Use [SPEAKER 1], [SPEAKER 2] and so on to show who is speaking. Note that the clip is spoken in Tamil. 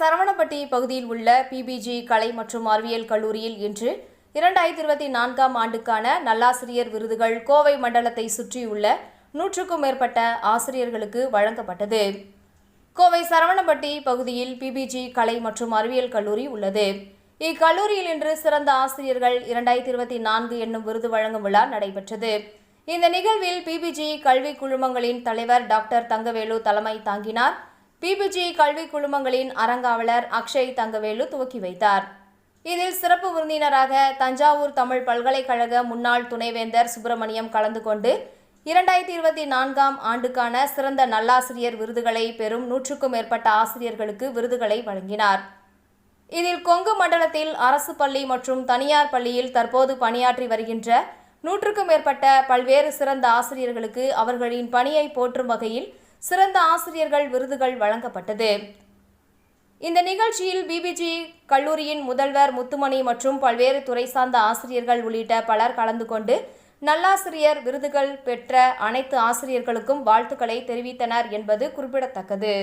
[SPEAKER 1] சரவணப்பட்டி பகுதியில் உள்ள பிபிஜி கலை மற்றும் அறிவியல் கல்லூரியில் இன்று இரண்டாயிரத்தி இருபத்தி நான்காம் ஆண்டுக்கான நல்லாசிரியர் விருதுகள் கோவை மண்டலத்தை சுற்றியுள்ள நூற்றுக்கும் மேற்பட்ட ஆசிரியர்களுக்கு வழங்கப்பட்டது. கோவை சரவணப்பட்டி பகுதியில் பிபிஜி கலை மற்றும் அறிவியல் கல்லூரி உள்ளது. இக்கல்லூரியில் இன்று சிறந்த ஆசிரியர்கள் இரண்டாயிரத்தி இருபத்தி நான்கு என்னும் விருது வழங்கும் விழா நடைபெற்றது. இந்த நிகழ்வில் பிபிஜி கல்வி குழுமங்களின் தலைவர் டாக்டர் தங்கவேலு தலைமை தாங்கினார். பிபிஜி கல்வி குழுமங்களின் அறங்காவலர் அக்ஷய் தங்கவேலு துவக்கி வைத்தார். இதில் சிறப்பு விருந்தினராக தஞ்சாவூர் தமிழ் பல்கலைக்கழக முன்னாள் துணைவேந்தர் சுப்பிரமணியம் கலந்து கொண்டு இரண்டாயிரத்தி இருபத்தி நான்காம் ஆண்டுக்கான சிறந்த நல்லாசிரியர் விருதுகளை பெறும் நூற்றுக்கும் மேற்பட்ட ஆசிரியர்களுக்கு விருதுகளை வழங்கினார். இதில் கொங்கு மண்டலத்தில் அரசு பள்ளி மற்றும் தனியார் பள்ளியில் தற்போது பணியாற்றி வருகின்ற நூற்றுக்கும் மேற்பட்ட பல்வேறு சிறந்த ஆசிரியர்களுக்கு அவர்களின் பணியை போற்றும் வகையில் சிறந்த ஆசிரியர்கள் விருதுகள் வழங்கப்பட்டது. இந்த நிகழ்ச்சியில் பிபிஜி கல்லூரியின் முதல்வர் முத்துமணி மற்றும் பல்வேறு துறை சார்ந்த ஆசிரியர்கள் உள்ளிட்ட பலர் கலந்து கொண்டு நல்லாசிரியர் விருதுகள் பெற்ற அனைத்து ஆசிரியர்களுக்கும் வாழ்த்துக்களை தெரிவித்தனர் என்பது குறிப்பிடத்தக்கது.